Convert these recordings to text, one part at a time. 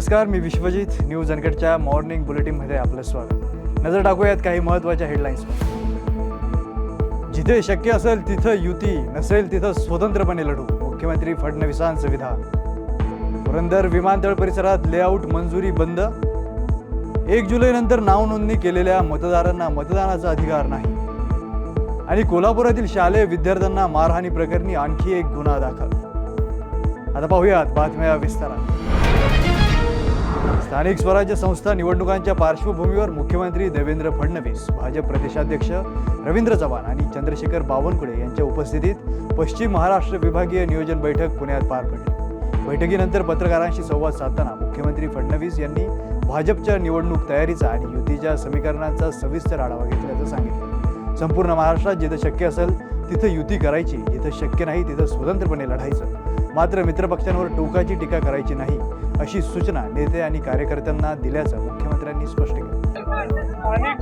नमस्कार मी विश्वजित. न्यूज अनकटच्या मॉर्निंग बुलेटिनमध्ये आपलं स्वागत. नजर टाकूयात काही महत्त्वाच्या हेडलाईन्सवर जिथे शक्य असेल तिथं युती नसेल तिथं स्वतंत्रपणे लढू मुख्यमंत्री फडणवीसांचं विधान. पुरंदर विमानतळ परिसरात लेआउट मंजुरी बंद. एक जुलैनंतर नावनोंदणी केलेल्या मतदारांना मतदानाचा अधिकार नाही. आणि कोल्हापुरातील शालेय विद्यार्थ्यांना मारहाणी प्रकरणी आणखी एक गुन्हा दाखल. आता पाहूयात बातम्या विस्तारात. स्थानिक स्वराज्य संस्था निवडणुकांच्या पार्श्वभूमीवर मुख्यमंत्री देवेंद्र फडणवीस भाजप प्रदेशाध्यक्ष रवींद्र चव्हाण आणि चंद्रशेखर बावनकुळे यांच्या उपस्थितीत पश्चिम महाराष्ट्र विभागीय नियोजन बैठक पुण्यात पार पडली. बैठकीनंतर पत्रकारांशी संवाद साधताना मुख्यमंत्री फडणवीस यांनी भाजपच्या निवडणूक तयारीचा आणि युतीच्या समीकरणांचा सविस्तर आढावा घेतल्याचं सांगितलं. संपूर्ण महाराष्ट्रात जिथं शक्य असेल तिथं युती करायची जिथं शक्य नाही तिथं स्वतंत्रपणे लढायचं. मात्र मित्रपक्षांवर टोकाची टीका करायची नाही अशी सूचना नेते आणि कार्यकर्त्यांना दिल्याचं मुख्यमंत्र्यांनी स्पष्ट केलं. स्थानिक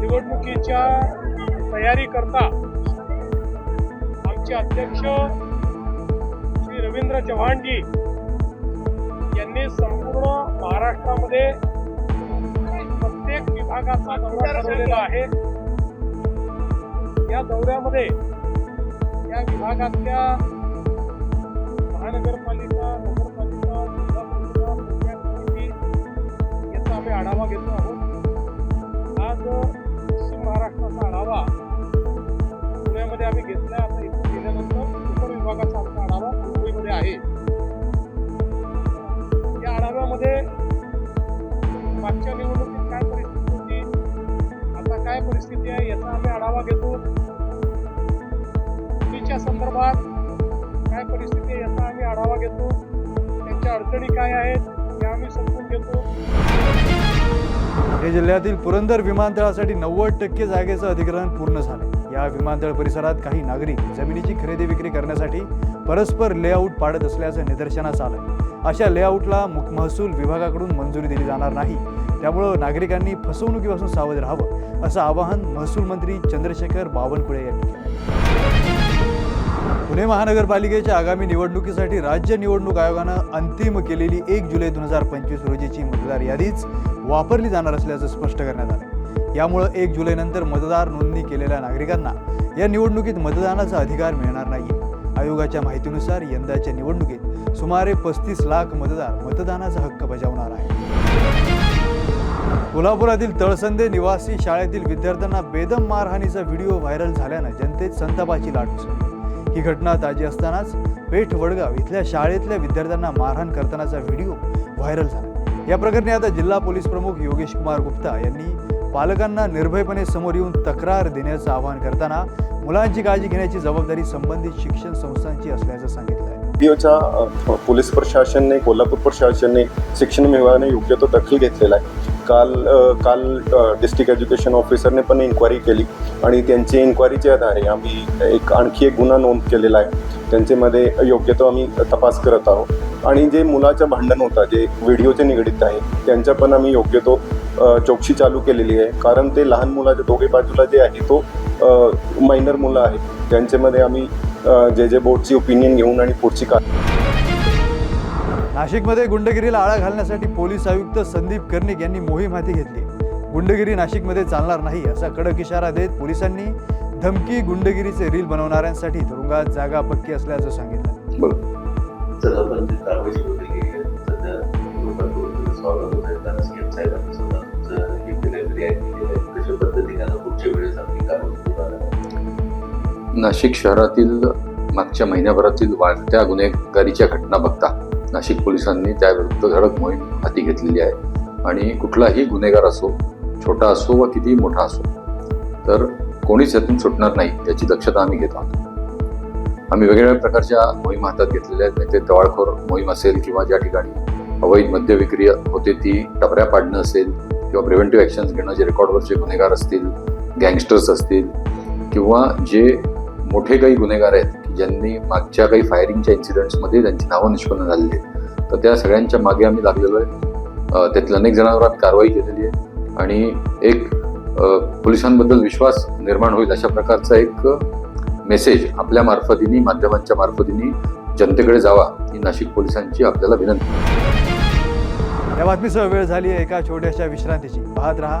निवडणुकीच्या तयारी करता आमचे अध्यक्ष श्री रवींद्र चव्हाणजी यांनी संपूर्ण महाराष्ट्रामध्ये प्रत्येक विभागाचा दौरा ठरवलेला आहे. या दौऱ्यामध्ये या विभागातल्या महानगरपालिका नगरपालिका जिल्हा परिषद पंचायत समिती याचा आम्ही आढावा घेतो आहोत. आज पश्चिम महाराष्ट्राचा आढावा पुण्यामध्ये आम्ही घेतला आता इथून गेल्यानंतर उपर विभागाचा आमचा आढावा मुंबईमध्ये आहे. या आढाव्यामध्ये मागच्या निवडणुकीत काय परिस्थिती होती आता काय परिस्थिती आहे याचा आम्ही आढावा घेतो. त्यांच्या अडचणी काय आहेत या आम्ही समजून घेतो. हे जिल्ह्यातील पुरंदर विमानतळासाठी नव्वद टक्के जागेचं अधिग्रहण पूर्ण झालं. या विमानतळ परिसरात काही नागरिक जमिनीची खरेदी विक्री करण्यासाठी परस्पर लेआउट पाडत असल्याचं निदर्शनास आलं. अशा लेआउटला मुख महसूल विभागाकडून मंजुरी दिली जाणार नाही. त्यामुळं नागरिकांनी फसवणुकीपासून सावध राहावं असं आवाहन महसूल मंत्री चंद्रशेखर बावनकुळे यांनी केलं. पुणे महानगरपालिकेच्या आगामी निवडणुकीसाठी राज्य निवडणूक आयोगानं अंतिम केलेली एक जुलै दोन हजार पंचवीस रोजीची मतदार यादीच वापरली जाणार असल्याचं स्पष्ट करण्यात आलं. यामुळं एक जुलैनंतर मतदार नोंदणी केलेल्या नागरिकांना या निवडणुकीत मतदानाचा अधिकार मिळणार नाही. आयोगाच्या माहितीनुसार यंदाच्या निवडणुकीत सुमारे पस्तीस लाख मतदार मतदानाचा हक्क बजावणार आहे कोल्हापुरातील तळसंदे निवासी शाळेतील विद्यार्थ्यांना बेदम मारहाणीचा व्हिडिओ व्हायरल झाल्यानं जनतेत संतापाची लाट उसळली. ही घटना ताजी असतानाच पेठ वडगाव इथल्या शाळेतल्या विद्यार्थ्यांना मारहाण करतानाचा व्हिडिओ व्हायरल झाला. या प्रकरणी आता जिल्हा पोलीस प्रमुख योगेश कुमार गुप्ता यांनी पालकांना निर्भयपणे समोर येऊन तक्रार देण्याचं आवाहन करताना मुलांची काळजी घेण्याची जबाबदारी संबंधित शिक्षण संस्थांची असल्याचं सांगितलं आहे. व्हिडिओच्या पोलीस प्रशासनने कोल्हापूर प्रशासनने शिक्षण विभागाने योग्य तो दखल घेतलेला आहे. काल काल डिस्ट्रिक्ट एज्युकेशन ऑफिसरने पण इन्क्वायरी केली आणि त्यांची इन्क्वायरीच्या आधारे आम्ही एक आणखी एक गुन्हा नोंद केलेला आहे. त्यांच्यामध्ये योग्य तो आम्ही तपास करत आहोत. आणि जे मुलाचं भांडण होतं जे व्हिडिओचे निगडीत आहे त्यांच्या पण आम्ही योग्य तो चौकशी चालू केलेली आहे. कारण ते लहान मुलाच्या दोघे बाजूला जे आहे तो मायनर मुलं आहेत. त्यांच्यामध्ये आम्ही जे जे बोर्डची ओपिनियन घेऊन आणि पुढची का नाशिकमध्ये गुंडगिरीला आळा घालण्यासाठी पोलीस आयुक्त संदीप कर्णिक यांनी मोहीम हाती घेतली. गुंडगिरी नाशिकमध्ये चालणार नाही असा कडक इशारा देत पोलिसांनी धमकी गुंडगिरीचे रील बनवणाऱ्यांसाठी तुरुंगात जागा पक्की असल्याचं सांगितलं. हे नाशिक शहरातील मागच्या महिन्याभरातील वाढत्या गुन्हेगारीच्या घटना बघता नाशिक पोलिसांनी त्याविरुद्ध धडक मोहीम हाती घेतलेली आहे. आणि कुठलाही गुन्हेगार असो छोटा असो व कितीही मोठा असो तर कोणीच यातून सुटणार नाही याची दक्षता आम्ही घेत आहोत. आम्ही वेगवेगळ्या प्रकारच्या मोहीम हातात घेतलेल्या आहेत. म्हणजे ते टवाळखोर मोहीम असेल किंवा ज्या ठिकाणी अवैध मद्य विक्री होते ती टपऱ्या पाडणं असेल किंवा प्रिव्हेंटिव्ह ॲक्शन्स घेणं जे रेकॉर्डवरचे गुन्हेगार असतील गँगस्टर्स असतील किंवा जे मोठे काही गुन्हेगार आहेत ज्यांनी मागच्या काही फायरिंगच्या इन्सिडेंट्समध्ये त्यांची नावं निष्पन्न झालेली आहेत. तर त्या सगळ्यांच्या मागे आम्ही लागलेलो आहे. त्यातल्या त्यातील अनेक जणांवर आम्ही कारवाई केलेली आहे. आणि एक पोलिसांबद्दल विश्वास निर्माण होईल अशा प्रकारचा एक मेसेज आपल्या मार्फतीने माध्यमांच्या मार्फतीने जनतेकडे जावा ही नाशिक पोलिसांची आपल्याला विनंती. या बातमीसह वेळ झाली आहे एका छोट्याशा विश्रांतीची. पाहत रहा.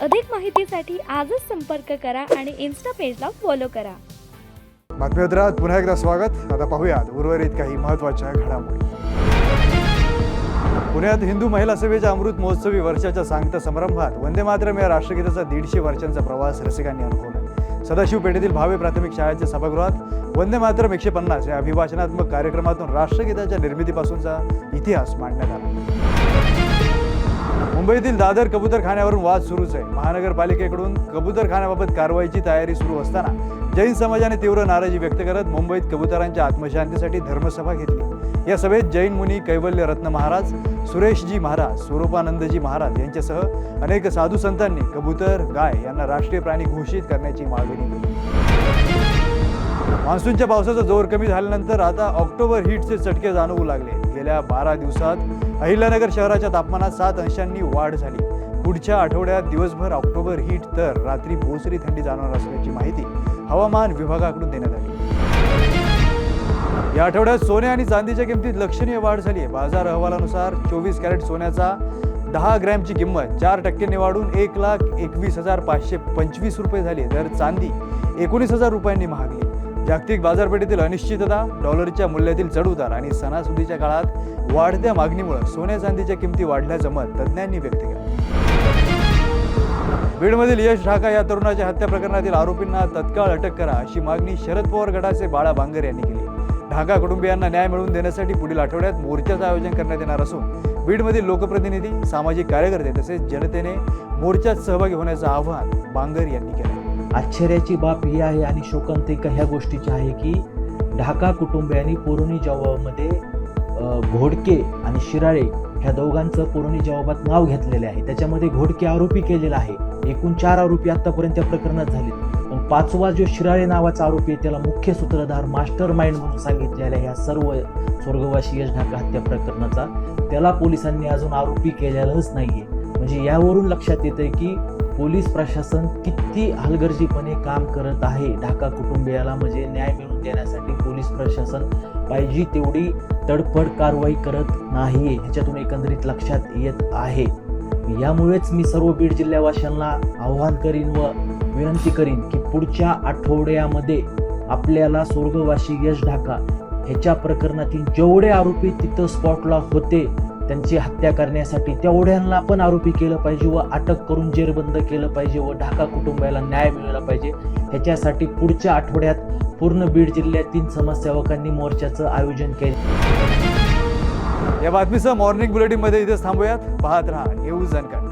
अधिक माहितीसाठी आजच संपर्क करा आणि इन्स्टा पेजला फॉलो करा. बातमीपत्रात पुन्हा एकदा स्वागत. आता पाहूयात उर्वरित काही महत्त्वाच्या घडामोडी. पुण्यात हिंदू महिला सभेच्या अमृत महोत्सवी वर्षाच्या सांगता समारंभात वंदे मातरम या राष्ट्रगीताचा दीडशे वर्षांचा प्रवास रसिकांनी अनुभवला. सदाशिव पेठेतील भावे प्राथमिक शाळेच्या सभागृहात वंदे मातरम एकशे पन्नास या अभिभाषणात्मक कार्यक्रमातून राष्ट्रगीताच्या निर्मितीपासूनचा इतिहास मांडण्यात आला. मुंबईतील दादर कबूतरखान्यावरून वाद सुरूच आहे. महानगरपालिकेकडून कबूतरखान्याबाबत कारवाईची तयारी सुरू असताना जैन समाजाने तीव्र नाराजी व्यक्त करत मुंबईत कबुतरांच्या आत्मशांतीसाठी धर्मसभा घेतली. या सभेत जैन मुनी कैवल्य रत्न महाराज सुरेशजी महाराज स्वरूपानंदजी महाराज यांच्यासह अनेक साधू संतांनी कबूतर गाय यांना राष्ट्रीय प्राणी घोषित करण्याची मागणी केली. मान्सूनच्या पावसाचा जोर कमी झाल्यानंतर आता ऑक्टोबर हीटचे चटके जाणवू लागले. गेल्या बारा दिवसात अहिल्यानगर शहराच्या तापमानात सात अंशांनी वाढ झाली. पुढच्या आठवड्यात दिवसभर ऑक्टोबर हीट तर रात्री बोसरी थंडी जाणवणार असल्याची माहिती हवामान विभागाकडून देण्यात आली. या आठवड्यात सोने आणि चांदीच्या किमतीत लक्षणीय वाढ झाली आहे. बाजार अहवालानुसार चोवीस कॅरेट सोन्याचा दहा ग्रॅमची किंमत चार टक्क्यांनी वाढून एक लाख एकवीस हजार पाचशे पंचवीस रुपये झाली तर चांदी एकोणीस हजार रुपयांनी महागली जागतिक बाजारपेठेतील अनिश्चितता डॉलरच्या मूल्यातील चढउतार आणि सणासुदीच्या काळात वाढत्या मागणीमुळे सोन्या चांदीच्या किमती वाढल्याचं मत तज्ज्ञांनी व्यक्त केलं. बीडमधील यश ढाका या तरुणाच्या हत्या प्रकरणातील आरोपींना तत्काळ अटक करा अशी मागणी शरद पवार गटाचे बाळा बांगर यांनी केली. ढाका कुटुंबियांना न्याय मिळवून देण्यासाठी पुढील आठवड्यात मोर्चाचं आयोजन करण्यात येणार असून बीडमधील लोकप्रतिनिधी सामाजिक कार्यकर्ते तसेच जनतेने मोर्चात सहभागी होण्याचं आवाहन बांगर यांनी केलं. आश्चर्याची बाब ही आहे आणि शोकांतिका ह्या गोष्टीची आहे की ढाका कुटुंबियांनी पुरवणी जवाबामध्ये घोडके आणि शिराळे ह्या दोघांचं पुरवणी जवाबात नाव घेतलेले आहे. त्याच्यामध्ये घोडके आरोपी केलेला आहे. एकूण चार आरोपी आतापर्यंत त्या प्रकरणात झाले पण पाचवा जो शिराळे नावाचा आरोपी आहे त्याला मुख्य सूत्रधार मास्टर माइंड म्हणून सांगितलेला ह्या सर्व स्वर्गवासी यश ढाका हत्या प्रकरणाचा. त्याला पोलिसांनी अजून आरोपी केलेलाच नाहीये. म्हणजे यावरून लक्षात येतंय की पोलीस प्रशासन किती हलगर्जीपणे काम करत आहे? ढाका कुटुंबियाला म्हणजे न्याय मिळवून देण्यासाठी पोलीस प्रशासन पाहिजे तेवढी तडफड कारवाई करत नाही ह्याच्यातून एकंदरीत लक्षात येत आहे. यामुळेच मी सर्व बीड जिल्ह्यावाशांना आव्हान करीन व विनंती करीन की पुढच्या आठवड्यामध्ये आपल्याला स्वर्गवासी यश ढाका ह्याच्या प्रकरणातील जेवढे आरोपी तिथं स्पॉटला होते त्यांची हत्या करण्यासाठी तेवढ्यांना पण आरोपी केलं पाहिजे व अटक करून जेरबंद केलं पाहिजे व ढाका कुटुंबाला न्याय मिळाला पाहिजे. ह्याच्यासाठी पुढच्या आठवड्यात पूर्ण बीड जिल्ह्यातील समाजसेवकांनी मोर्चाचं आयोजन केलं. या बातमीचं मॉर्निंग बुलेटिनमध्ये इथेच थांबूयात. पाहत राहा न्यूज अनकट